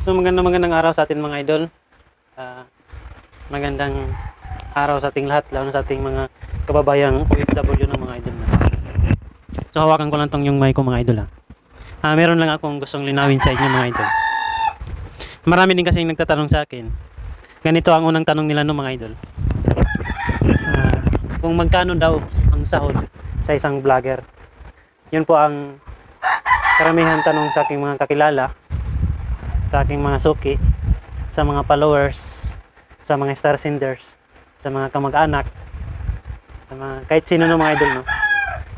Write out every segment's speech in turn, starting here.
So magandang magandang araw sa atin mga idol. Ah, magandang araw sa ating lahat, lalo na sa ating mga kababayang OFW ng mga idol. So hawakan ko lang tong yung mic ko mga idol ha. Ah, meron lang akong gustong linawin sa inyo mga idol. Marami din kasi nagtatanong sa akin. Ganito ang unang tanong nila no mga idol. Ah, kung magkano daw ang sahod sa isang vlogger. Yun po ang karamihan tanong sa aking mga kakilala sa aking mga suki, sa mga followers, sa mga star senders, sa mga kamag-anak, sa mga kahit sino ng mga idol, no?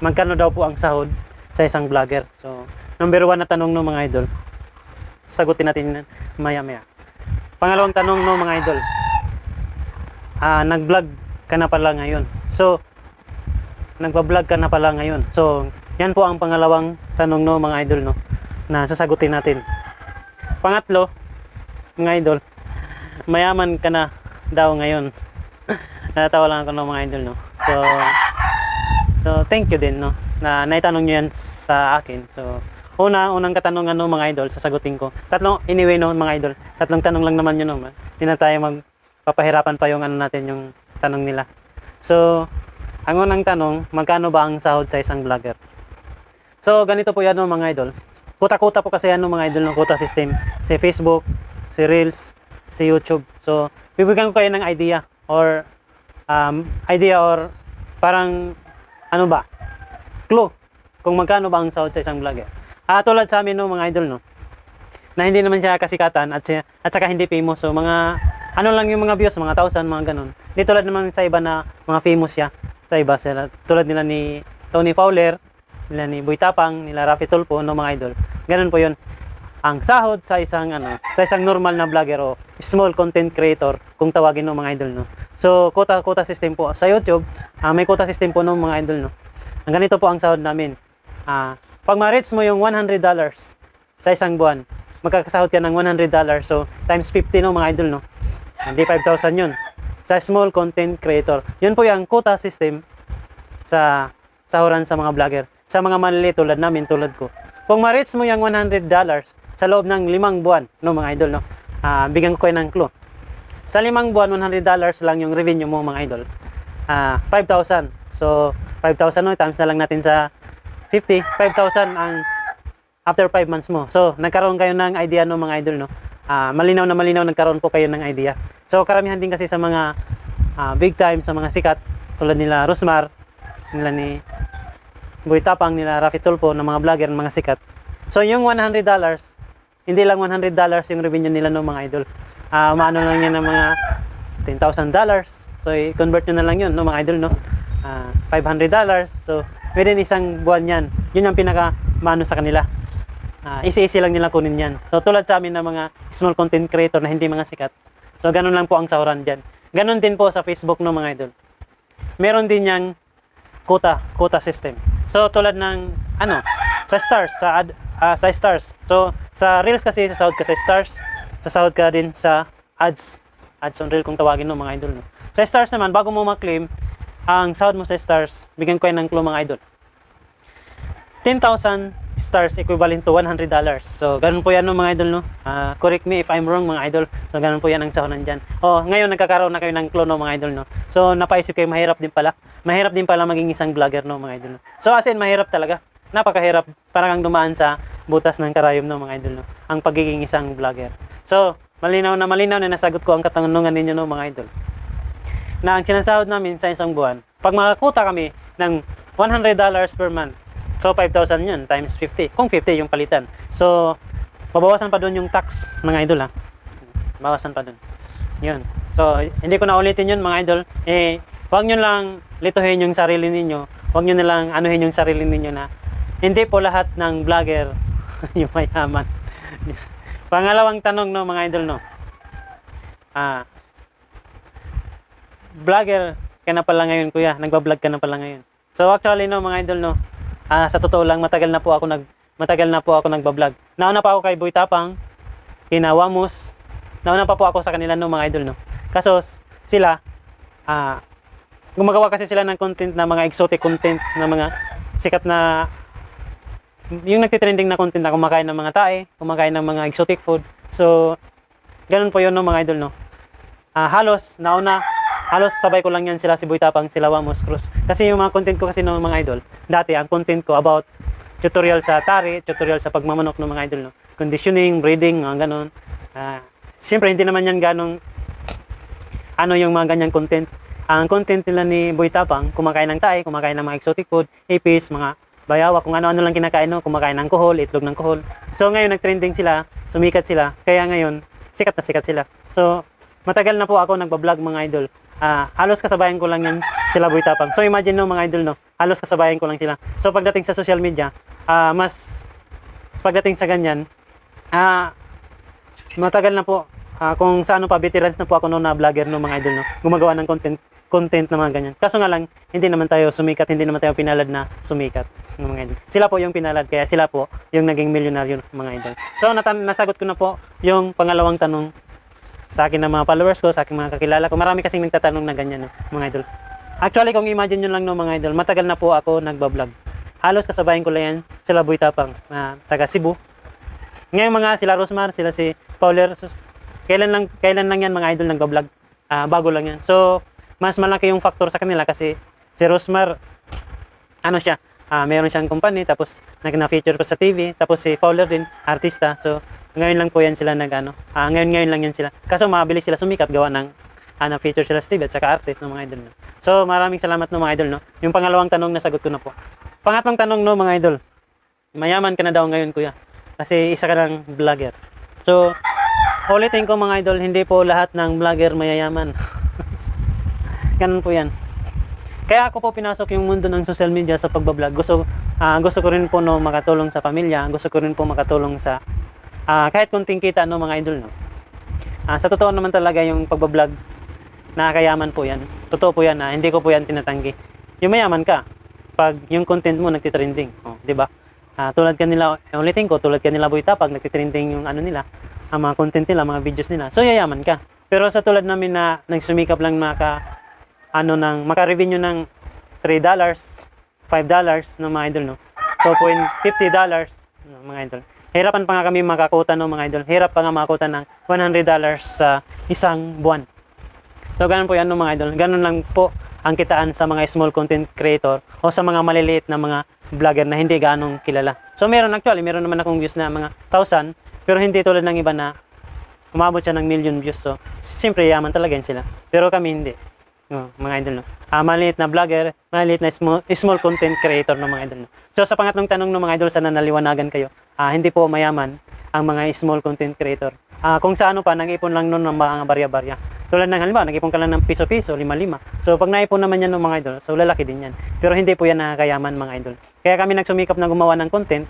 Magkano daw po ang sahod sa isang vlogger? So, number one na tanong no mga idol. Sagutin natin maya-maya. Pangalawang tanong no mga idol. Ah, nag-vlog ka na pala ngayon. So, nagba-vlog ka na pala ngayon. So, yan po ang pangalawang tanong no mga idol no na sasagutin natin. Pangatlo, mga idol, mayaman ka na daw ngayon. Natatawa lang ako ng mga idol, no? So, so thank you din, no? Na naitanong nyo yan sa akin. So, una, unang katanungan, no, mga idol, sasagutin ko. Tatlong, anyway, no, mga idol, tatlong tanong lang naman yun, no? Hindi na tayo magpapahirapan pa yung ano natin, yung tanong nila. So, ang unang tanong, magkano ba ang sahod sa isang vlogger? So, ganito po yan, no, mga idol. Kuta-kuta po kasi yan, no, mga idol ng kuta system. Si Facebook, si Reels, si YouTube. So, bibigyan ko kayo ng idea or um, idea or parang ano ba? Clue kung magkano ba ang sahod sa isang vlogger. Ah, tulad sa amin no mga idol no. Na hindi naman siya kasikatan at siya, at saka hindi famous. So mga ano lang yung mga views, mga thousand, mga ganun. Hindi tulad naman sa iba na mga famous siya. Sa iba sila tulad nila ni Tony Fowler, nila ni Boy Tapang, nila Rafi Tulfo, no mga idol. Ganun po 'yun. Ang sahod sa isang ano sa isang normal na vlogger o small content creator kung tawagin ng mga idol no. So quota quota system po sa YouTube. Ah, may quota system po ng mga idol no. Ang ganito po ang sahod namin. Ah pag ma-reach mo yung 100 dollars sa isang buwan magkakasahod ka ng 100 dollars. So times 50 no mga idol no. Hindi 5,000 yun. Sa small content creator. Yun po yung quota system sa sahuran sa mga vlogger sa mga maliliit tulad namin tulad ko kung ma-reach mo yung 100 dollars sa loob ng limang buwan, no mga idol, no? Ah, bigyan ko kayo ng clue. Sa limang buwan, 100 dollars lang yung revenue mo mga idol. Ah, 5,000. So, 5,000 no, times na lang natin sa 50. 5,000 ang after 5 months mo. So, nagkaroon kayo ng idea no mga idol, no? Ah, malinaw na malinaw nagkaroon po kayo ng idea. So, karamihan din kasi sa mga ah, big time, sa mga sikat, tulad nila Rosmar, nila ni Boy Tapang, nila Rafi Tulfo, ng mga vlogger, ng mga sikat. So, yung 100 dollars, hindi lang 100 dollars yung revenue nila no mga idol. Ah, maano lang yan ng mga 10,000 dollars. So, i-convert nyo na lang yun no mga idol no. Ah, 500 dollars. So, within isang buwan yan. Yun ang pinaka maano sa kanila. Ah, easy-easy lang nila kunin yan. So, tulad sa amin ng mga small content creator na hindi mga sikat. So, ganun lang po ang sahuran dyan. Ganun din po sa Facebook no mga idol. Meron din yang quota, quota system. So, tulad ng ano, sa stars, sa ad, ah, sa stars. So, sa Reels kasi, sasahod ka sa stars. Sasahod ka din sa ads. Ads on Reel kung tawagin no, mga idol. No? Sa stars naman, bago mo ma-claim, ang sahod mo sa stars, bigyan ko yan ng clue mga idol. 10,000 stars equivalent to 100 dollars. So, ganun po yan no, mga idol, no? Ah, correct me if I'm wrong, mga idol. So, ganun po yan ang sahonan dyan. Oh, ngayon nagkakaroon na kayo ng clue, no, mga idol, no? So, napaisip kayo, mahirap din pala. Mahirap din pala maging isang vlogger, no, mga idol, no? So, as in, mahirap talaga. Napakahirap. Parang kang dumaan sa butas ng karayom, no, mga idol, no? Ang pagiging isang vlogger. So, malinaw na malinaw na nasagot ko ang katanungan ninyo, no, mga idol na ang sinasahod namin sa isang buwan, pag makakuta kami ng $100 per month, so 5,000 yun times 50. Kung 50 yung palitan. So, mabawasan pa doon yung tax, mga idol ha. Bawasan pa doon. Yun. So, hindi ko na ulitin yun, mga idol. Eh, huwag nyo lang lituhin yung sarili ninyo. Huwag nyo na lang anuhin yung sarili ninyo na hindi po lahat ng vlogger yung mayaman. Pangalawang tanong no, mga idol no. Ah, vlogger ka na pala ngayon kuya, nagba-vlog ka na pala ngayon. So actually no mga idol no, ah, sa totoo lang matagal na po ako nag matagal na po ako nagba-vlog. Nauna pa ako kay Boy Tapang, kina Wamos, nauna pa po ako sa kanila no mga idol no. Kaso sila ah gumagawa kasi sila ng content na mga exotic content na mga sikat na yung nagtitrending na content na kumakain ng mga tae, kumakain ng mga exotic food. So, ganun po yun no, mga idol, no? Ah, halos, nauna, halos sabay ko lang yan sila si Boy Tapang, sila Wamos Cruz. Kasi yung mga content ko kasi ng mga idol, dati ang content ko about tutorial sa tari, tutorial sa pagmamanok ng mga idol, no? Conditioning, breeding, mga ganun. Ah, Siyempre, hindi naman yan ganong ano yung mga ganyang content. Ang content nila ni Boy Tapang, kumakain ng tae, kumakain ng mga exotic food, ipis, mga bayawa, kung ano-ano lang kinakain, no? kumakain ng kohol, itlog ng kohol. So ngayon nag-trending sila, sumikat sila, kaya ngayon sikat na sikat sila. So matagal na po ako nagbablog mga idol. Ah, halos kasabayan ko lang yan sila Boy Tapang. So imagine no mga idol no, halos kasabayan ko lang sila. So pagdating sa social media, ah, mas pagdating sa ganyan, ah, matagal na po Ah, kung sa ano pa veterans na po ako noon na vlogger no mga idol no gumagawa ng content content na mga ganyan kaso nga lang hindi naman tayo sumikat hindi naman tayo pinalad na sumikat ng mga idol sila po yung pinalad kaya sila po yung naging milyonaryo mga idol so nasagot ko na po yung pangalawang tanong sa akin ng mga followers ko sa aking mga kakilala ko marami kasing nagtatanong na ganyan no, mga idol actually kung imagine nyo lang no mga idol matagal na po ako nagbablog halos kasabayan ko lang yan sila Boy Tapang na taga Cebu ngayon mga sila Rosmar, sila si Pauler, sus- kailan lang kailan lang yan mga idol nagba-vlog. Ah, bago lang yan. So, mas malaki yung factor sa kanila kasi si Rosmar ano siya, ah, meron siyang company tapos nag na-feature ko sa TV, tapos si Fowler din, artista. So, ngayon lang po yan sila nag ano, ah, ngayon ngayon lang yan sila. Kaso mabilis sila sumikat gawa ng ah, na-feature sila TV at saka artist ng mga idol. No? So, maraming salamat no mga idol. No? Yung pangalawang tanong nasagot ko na po. Pangatlong tanong no mga idol. Mayaman ka na daw ngayon kuya. Kasi isa ka ng vlogger. So, ulitin ko mga idol, hindi po lahat ng vlogger mayayaman. Ganun po yan. Kaya ako po pinasok yung mundo ng social media sa pagbablog. Gusto, ah, gusto ko rin po no, makatulong sa pamilya. Gusto ko rin po makatulong sa ah, kahit kunting kita no mga idol no. Ah, sa totoo naman talaga yung pagbablog nakakayaman po yan. Totoo po yan na hindi ko po yan tinatanggi. Yung mayaman ka pag yung content mo nagtitrending, oh, 'di ba? Ah, tulad kanila, ulitin ko, tulad kanila Boy Tapag, nagtitrending yung ano nila, ang mga content nila, mga videos nila. So yayaman ka. Pero sa tulad namin na nagsumikap lang maka ano ng maka-revenue ng 3 dollars, 5 dollars ng mga idol no. 2.50 dollars no, mga idol. Hirapan pa nga kami makakuta no mga idol. Hirap pa nga makakuta ng 100 dollars sa isang buwan. So ganun po yan no, mga idol. Ganun lang po ang kitaan sa mga small content creator o sa mga maliliit na mga vlogger na hindi ganong kilala. So meron actually, meron naman akong views na mga 1,000 pero hindi tulad ng iba na umabot siya ng million views. So siyempre yaman talaga yan sila. Pero kami hindi. No, mga idol no. Ah, maliit na vlogger, maliit na small, small content creator no mga idol no. So sa pangatlong tanong no mga idol sana naliwanagan kayo. Ah, hindi po mayaman ang mga small content creator. Ah, kung sa ano pa nag-ipon lang noon ng mga barya-barya. Tulad ng halimbawa, nag-ipon ka lang ng piso-piso, lima-lima. So pag naipon naman yan ng mga idol, so lalaki din yan. Pero hindi po yan nakakayaman mga idol. Kaya kami nagsumikap na gumawa ng content,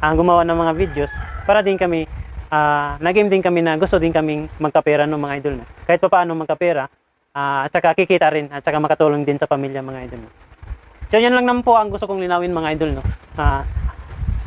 ang gumawa ng mga videos para din kami ah nag-game din kami na gusto din kaming magkapera ng mga idol no. Kahit pa paano magkapera, ah, at saka kikita rin at saka makatulong din sa pamilya mga idol no. So yun lang naman po ang gusto kong linawin mga idol no. Ah,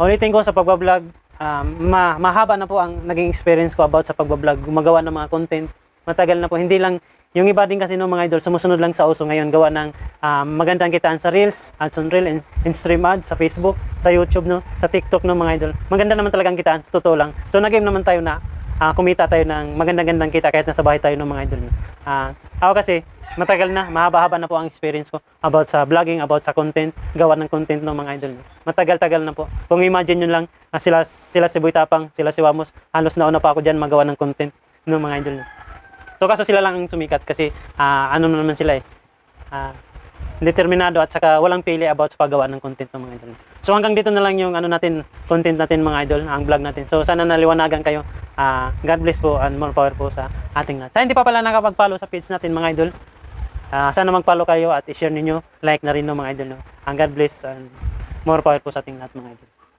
ulitin ko sa pagbablog, ah, ma mahaba na po ang naging experience ko about sa pagbablog, gumagawa ng mga content. Matagal na po, hindi lang yung iba din kasi no mga idol, sumusunod lang sa uso ngayon, gawa ng ah, magandang kitaan sa Reels, ads on Reel, in, in stream ads sa Facebook, sa YouTube, no, sa TikTok no mga idol. Maganda naman talagang kitaan, sa totoo lang. So nag-game naman tayo na ah, kumita tayo ng magandang-gandang kita kahit nasa bahay tayo ng mga idol. No. Ah, ako kasi, matagal na, mahaba-haba na po ang experience ko about sa vlogging, about sa content, gawa ng content ng mga idol. Matagal-tagal na po. Kung imagine nyo lang, ah, sila, sila si Boy Tapang, sila si Wamos, halos nauna pa ako dyan magawa ng content ng mga idol. So kaso sila lang ang sumikat kasi ah, ano naman sila eh. Ah, determinado at saka walang pili about sa paggawa ng content ng mga idol. So hanggang dito na lang yung ano natin, content natin mga idol, ang vlog natin. So sana naliwanagan kayo. Ah, God bless po and more power po sa ating lahat. Sa hindi pa pala nakapag-follow sa page natin mga idol, ah, sana mag-follow kayo at i-share ninyo, like na rin no mga idol. No? Ang God bless and more power po sa ating lahat mga idol.